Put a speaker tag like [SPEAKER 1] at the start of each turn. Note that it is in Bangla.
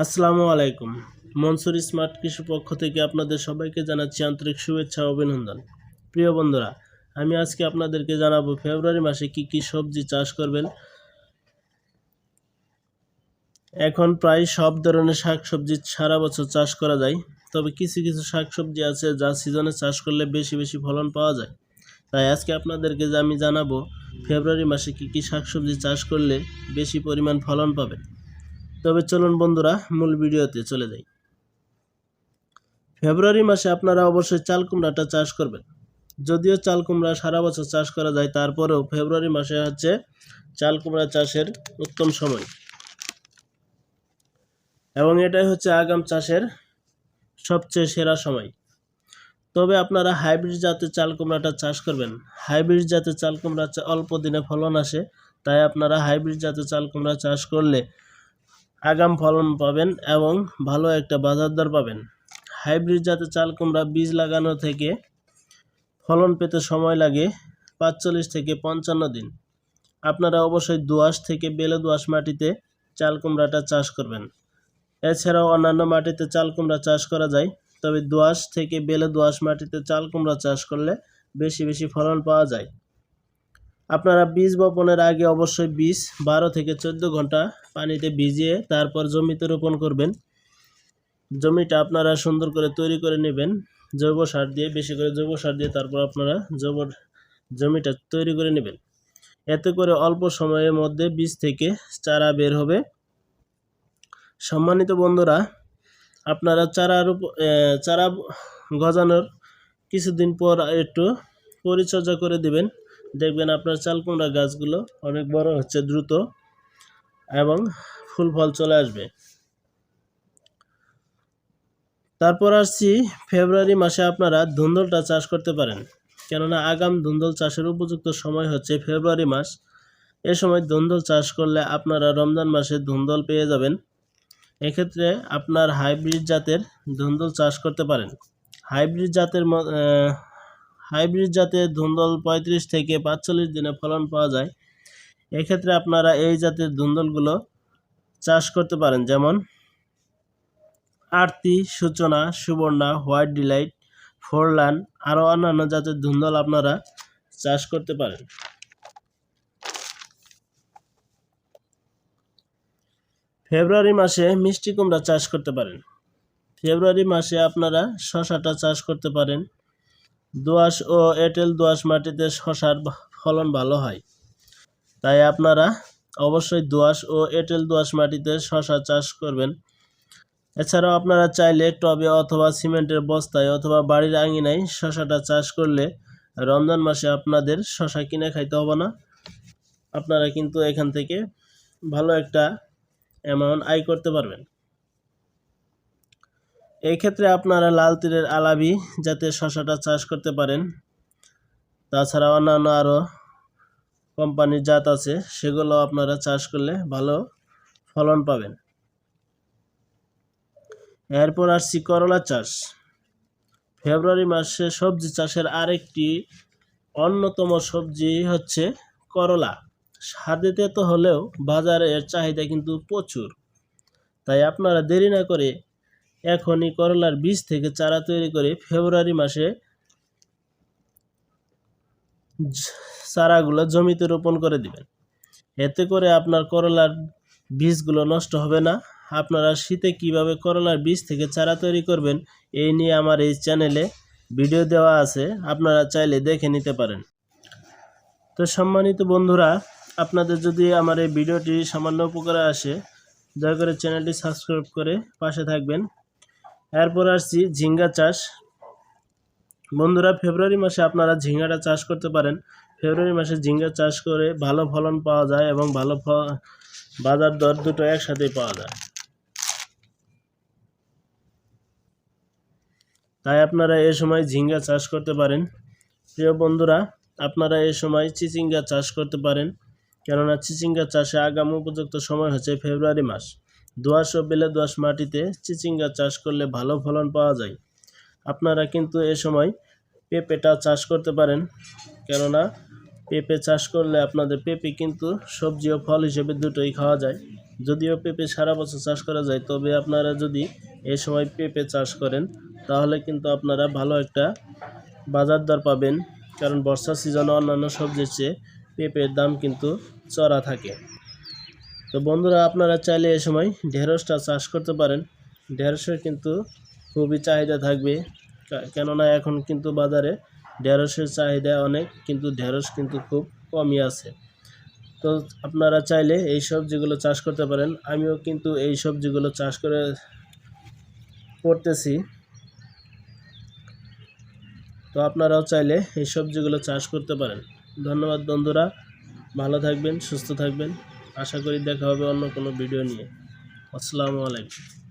[SPEAKER 1] আসসালামু আলাইকুম। মনসুর স্মার্ট কৃষি পক্ষ থেকে আপনাদের সবাইকে জানাচ্ছি আন্তরিক শুভেচ্ছা অভিনন্দন। প্রিয় বন্ধুরা, আমি আজকে আপনাদেরকে জানাব ফেব্রুয়ারি মাসে কি কি সবজি চাষ করবেন। এখন প্রায় সব ধরনের শাক সবজি সারা বছর চাষ করা যায়, তবে কিছু কিছু শাক সবজি আছে যা সিজনে চাষ করলে বেশি বেশি ফলন পাওয়া যায়। তাই আজকে আপনাদেরকে আমি জানাব ফেব্রুয়ারি মাসে কি কি শাক সবজি চাষ করলে বেশি পরিমাণ ফলন পাবেন। তবে চলুন বন্ধুরা, মূল ভিডিওতে চলে যাই। ফেব্রুয়ারি মাসে আপনারা অবশ্যই চাল কুমড়াটা চাষ করবেন। যদিও চাল কুমড়া সারা বছর চাষ করা যায়, তারপরেও ফেব্রুয়ারি মাসে হচ্ছে চাল কুমড়া চাষের উত্তম সময়। এবং এটাই হচ্ছে আগাম চাষের সবচেয়ে সেরা সময়। তবে আপনারা হাইব্রিড জাতের চাল কুমড়াটা চাষ করবেন। হাইব্রিড জাতের চাল কুমড়া অল্প দিনে ফলন আসে, তাই আপনারা হাইব্রিড জাতের চাল কুমড়া চাষ করলে আগাম ফলন পাবেন এবং ভালো একটা বাজার দর পাবেন। হাইব্রিড জাতের চাল কুমড়া বীজ লাগানো থেকে ফলন পেতে সময় লাগে পাঁচচল্লিশ থেকে পঞ্চান্ন দিন। আপনারা অবশ্যই দোআঁশ থেকে বেলে দোআঁশ মাটিতে চাল কুমড়াটা চাষ করবেন। এছাড়াও অন্যান্য মাটিতে চাল কুমড়া চাষ করা যায়, তবে দোআঁশ থেকে বেলে দোআঁশ মাটিতে চাল কুমড়া চাষ করলে বেশি বেশি ফলন পাওয়া যায়। আপনারা বীজ বপনের আগে অবশ্যই বীজ বারো থেকে চোদ্দ ঘণ্টা পানিতে ভিজিয়ে তারপর জমিতে রোপণ করবেন। জমিটা আপনারা সুন্দর করে তৈরি করে নেবেন। জৈব সার দিয়ে, বেশি করে জৈব সার দিয়ে তারপর আপনারা জৈব জমিটা তৈরি করে নেবেন। এতে করে অল্প সময়ের মধ্যে বীজ থেকে চারা বের হবে। সম্মানিত বন্ধুরা, আপনারা উপ- চারা গজানোর কিছুদিন পর একটু পরিচর্যা করে দিবেন। দেখবেন আপনার চাল কুমড়া গাছগুলো অনেক বড় হচ্ছে, দ্রুত এবং ফুল ফল চলে আসবে। তারপর আসছি, ফেব্রুয়ারি মাসে আপনারা ধুন্দলটা চাষ করতে পারেন। কেননা আগাম ধুন্দল চাষের উপযুক্ত সময় হচ্ছে ফেব্রুয়ারি মাস। এ সময় ধুন্দল চাষ করলে আপনারা রমজান মাসে ধুন্দল পেয়ে যাবেন। এক্ষেত্রে আপনার হাইব্রিড জাতের ধুন্দল চাষ করতে পারেন। হাইব্রিড জাতের হাইব্রিড জাতের ধুন্দল পঁয়ত্রিশ থেকে পাঁচচল্লিশ দিনে ফলন পাওয়া যায়। এক্ষেত্রে আপনারা এই জাতের ধুন্দলগুলো চাষ করতে পারেন। যেমন আরতি, সূচনা, সুবর্ণা, হোয়াইট ডিলাইট, ফোরলান, আরও অন্যান্য জাতের ধুন্দল আপনারা চাষ করতে পারেন। ফেব্রুয়ারি মাসে মিষ্টি কুমড়া চাষ করতে পারেন। ফেব্রুয়ারি মাসে আপনারা শশাটা চাষ করতে পারেন। দোআঁশ ও এঁটেল দোআঁশ মাটিতে শশার ফলন ভালো হয়। তাই আপনারা অবশ্যই দোআঁশ ও এঁটেল দোআঁশ মাটিতে শশা চাষ করবেন। এছাড়াও আপনারা চাইলে টবে অথবা সিমেন্টের বস্তায় অথবা বাড়ির আঙিনায় শশাটা চাষ করলে রমজান মাসে আপনাদের শশা কিনে খাইতে হবে না। আপনারা কিন্তু এখান থেকে ভালো একটা অ্যামাউন্ট আয় করতে পারবেন। এই ক্ষেত্রে আপনারা লাল তীরের আলাবি যাতে শশাটা চাষ করতে পারেন। তাছাড়া অন্যান্য আরও কোম্পানির জাত আছে, সেগুলো আপনারা চাষ করলে ভালো ফলন পাবেন। এরপর আসছি করলা চাষ। ফেব্রুয়ারি মাসে সবজি চাষের আরেকটি অন্যতম সবজি হচ্ছে করলা। স্বাদেতে তো হলেও বাজারে এর চাহিদা কিন্তু প্রচুর। তাই আপনারা দেরি না করে এখনই করলার বীজ থেকে চারা তৈরি করে ফেব্রুয়ারি মাসে চারাগুলো জমিতে রোপণ করে দিবেন। এতে করে আপনার করলার বীজগুলো নষ্ট হবে না। আপনারা শীতে কীভাবে করলার বীজ থেকে চারা তৈরি করবেন, এই নিয়ে আমার এই চ্যানেলে ভিডিও দেওয়া আছে। আপনারা চাইলে দেখে নিতে পারেন। তো সম্মানিত বন্ধুরা, আপনাদের যদি আমার এই ভিডিওটি সামান্য উপকারে আসে, দয়া করে চ্যানেলটি সাবস্ক্রাইব করে পাশে থাকবেন। এরপর আসছি ঝিঙ্গা চাষ। বন্ধুরা, ফেব্রুয়ারি মাসে আপনারা ঝিঙ্গাটা চাষ করতে পারেন। ফেব্রুয়ারি মাসে ঝিঙ্গা চাষ করে ভালো ফলন পাওয়া যায় এবং ভালো বাজার দর দুটো একসাথেই পাওয়া যায়। তাই আপনারা এ সময় ঝিঙ্গা চাষ করতে পারেন। প্রিয় বন্ধুরা, আপনারা এ সময় চিচিঙ্গা চাষ করতে পারেন। কেননা, চিচিঙ্গা চাষে আগাম উপযুক্ত সময় হচ্ছে ফেব্রুয়ারি মাস। দোআঁশ ও বেলে দোয়াশ মাটিতে চিচিঙ্গা চাষ করলে ভালো ফলন পাওয়া যায়। আপনারা কিন্তু এ সময় পেঁপেটা চাষ করতে পারেন। কেননা পেঁপে চাষ করলে আপনাদের পেঁপে কিন্তু সবজি ও ফল হিসেবে দুটোই খাওয়া যায়। যদিও পেঁপে সারা বছর চাষ করা যায়, তবে আপনারা যদি এ সময় পেঁপে চাষ করেন, তাহলে কিন্তু আপনারা ভালো একটা বাজার দর পাবেন। কারণ বর্ষা সিজনে অন্যান্য সবজির চেয়ে পেঁপের দাম কিন্তু চড়া থাকে। তো বন্ধুরা, আপনারা চাইলে এ সময় ঢেঁড়সটা চাষ করতে পারেন। ঢেঁড়সের কিন্তু খুবই চাহিদা থাকবে। কেননা এখন কিন্তু বাজারে ঢেঁড়সের চাহিদা অনেক, কিন্তু ঢেঁড়স কিন্তু খুব কমই আছে। তো আপনারা চাইলে এই সবজিগুলো চাষ করতে পারেন। আমিও কিন্তু এই সবজিগুলো চাষ করে করতেছি। তো আপনারাও চাইলে এই সবজিগুলো চাষ করতে পারেন। ধন্যবাদ বন্ধুরা। ভালো থাকবেন, সুস্থ থাকবেন। আশা করি দেখা হবে অন্য কোনো ভিডিও নিয়ে। আসসালামু আলাইকুম।